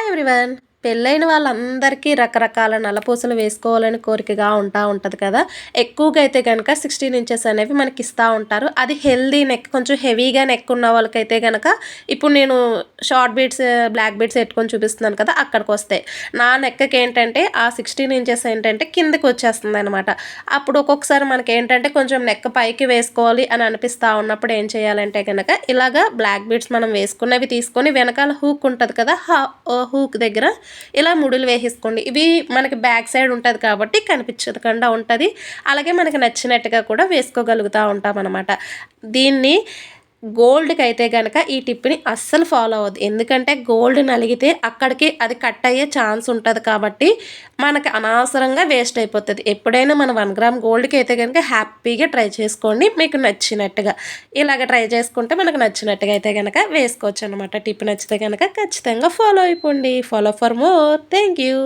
Hi, everyone. పెళ్ళైన వాళ్ళందరికీ రకరకాల నల్లపూసలు వేసుకోవాలని కోరికగా ఉంటా ఉంటుంది కదా. ఎక్కువగా అయితే కనుక సిక్స్టీన్ ఇంచెస్ అనేవి మనకి ఇస్తూ ఉంటారు. అది హెల్దీ నెక్ కొంచెం హెవీగా నెక్ ఉన్న వాళ్ళకైతే కనుక ఇప్పుడు నేను షార్ట్ బీట్స్ బ్లాక్ బీట్స్ పెట్టుకొని చూపిస్తున్నాను కదా అక్కడికి వస్తాయి నా నెక్కకి ఏంటంటే ఆ సిక్స్టీన్ ఇంచెస్ ఏంటంటే కిందకి వచ్చేస్తుంది అనమాట అప్పుడు ఒక్కొక్కసారి మనకి ఏంటంటే కొంచెం నెక్ పైకి వేసుకోవాలి అని అనిపిస్తూ ఉన్నప్పుడు ఏం చేయాలంటే కనుక ఇలాగా బ్లాక్ బీట్స్ మనం వేసుకున్నవి తీసుకొని వెనకాల హూక్ ఉంటుంది కదా హూక్ దగ్గర ఇలా ముడులు వేసేసుకోండి. ఇవి మనకి బ్యాక్ సైడ్ ఉంటుంది కాబట్టి కనిపించకుండా ఉంటుంది. అలాగే మనకి నచ్చినట్టుగా కూడా వేసుకోగలుగుతూ ఉంటాం అనమాట దీన్ని గోల్డ్కి అయితే కనుక ఈ టిప్ని అస్సలు ఫాలో అవ్వద్దు. ఎందుకంటే గోల్డ్ నలిగితే అక్కడికి అది కట్ అయ్యే ఛాన్స్ ఉంటుంది కాబట్టి మనకి అనవసరంగా వేస్ట్ అయిపోతుంది. ఎప్పుడైనా మన వన్ గ్రామ్ గోల్డ్కి అయితే కనుక హ్యాపీగా ట్రై చేసుకోండి. మీకు నచ్చినట్టుగా ఇలాగ ట్రై చేసుకుంటే మనకు నచ్చినట్టుగా అయితే కనుక వేసుకోవచ్చు అనమాట టిప్ నచ్చితే కనుక ఖచ్చితంగా ఫాలో అయిపోండి. Follow for more. Thank you